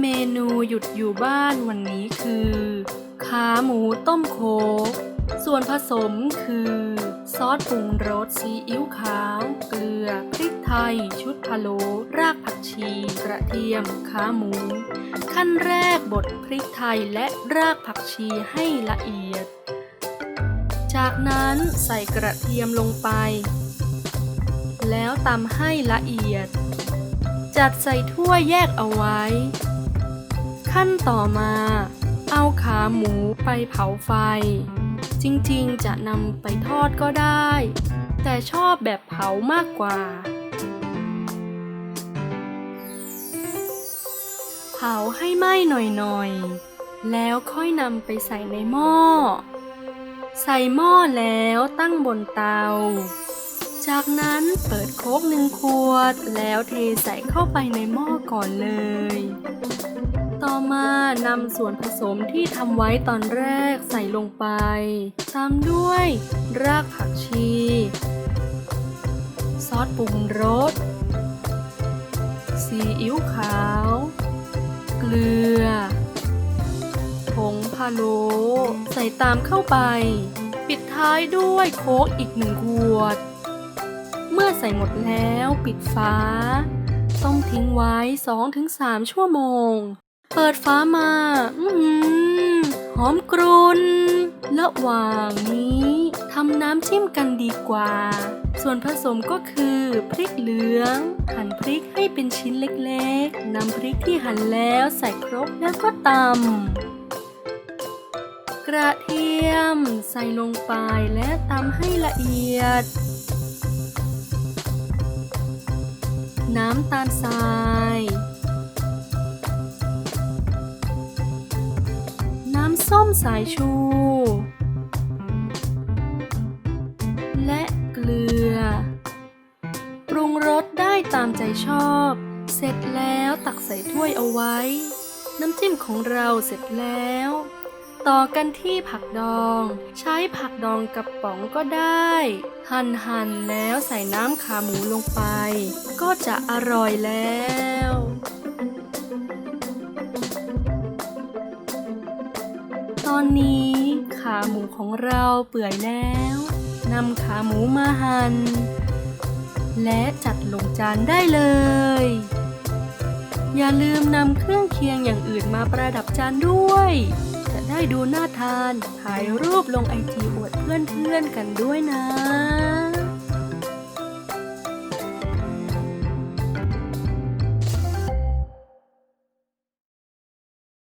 เมนูหยุดอยู่บ้านวันนี้คือ ขาหมูต้มโคกส่วนผสมคือ ซอสปรุงรสซีอิ๊วขาว เกลือ พริกไทย ชุดพะโล้รากผักชี กระเทียม ขาหมู ขั้นแรกบดพริกไทยและรากผักชีให้ละเอียด จากนั้นใส่กระเทียมลงไป แล้วตำให้ละเอียด จัดใส่ถ้วยแยกเอาไว้ ขั้นต่อมา เอาขาหมูไปเผาไฟ จริงๆ จะนำไปทอดก็ได้ แต่ชอบแบบเผามากกว่า เผาให้ไหม้หน่อยๆ แล้วค่อยนำไปใส่ในหม้อ ใส่หม้อแล้วตั้งบนเตา จากนั้นเปิดโคกหนึ่งขวด แล้วเทใส่เข้าไปในหม้อก่อนเลย ต่อมานำส่วนผสมที่ทำไว้ตอนแรกใส่ลงไป ตามด้วย รากผักชี ซอสปรุงรส ซีอิ๊วขาว เกลือ ผงพะโล้ใส่ตามเข้าไป ปิดท้ายด้วยโค้กอีกหนึ่งขวด เมื่อใส่หมดแล้วปิดฝาต้มทิ้งไว้ 2-3 ชั่วโมง ปิดฝามา อือหือหอมกรุนระหว่างนี้ทำน้ำจิ้มกันดีกว่า ส่วนผสมก็คือพริกเหลือง หั่นพริกให้เป็นชิ้นเล็กๆนำพริกที่หั่นแล้วใส่ครกแล้วก็ตำกระเทียมใส่ลงไปและตำให้ละเอียด น้ำตาลทราย ส้มสายชู และเกลือ ปรุงรสได้ตามใจชอบ เสร็จแล้วตักใส่ถ้วยเอาไว้ น้ำจิ้มของเราเสร็จแล้ว ต่อกันที่ผักดอง ใช้ผักดองกระป๋องก็ได้ หั่นหั่นแล้วใส่น้ำขาหมูลงไป ก็จะอร่อยแล้ว ตอนนี้ขาหมูของเราเปื่อยแล้วนำขาหมูมาหัน่นและจัดลงจานได้เลย อย่าลืมนำเครื่องเคียงอย่างอื่นมาประดับจานด้วย จะได้ดูน่าทานถ่ายรูปลงไอจีอวดเพื่อนๆกันด้วยนะ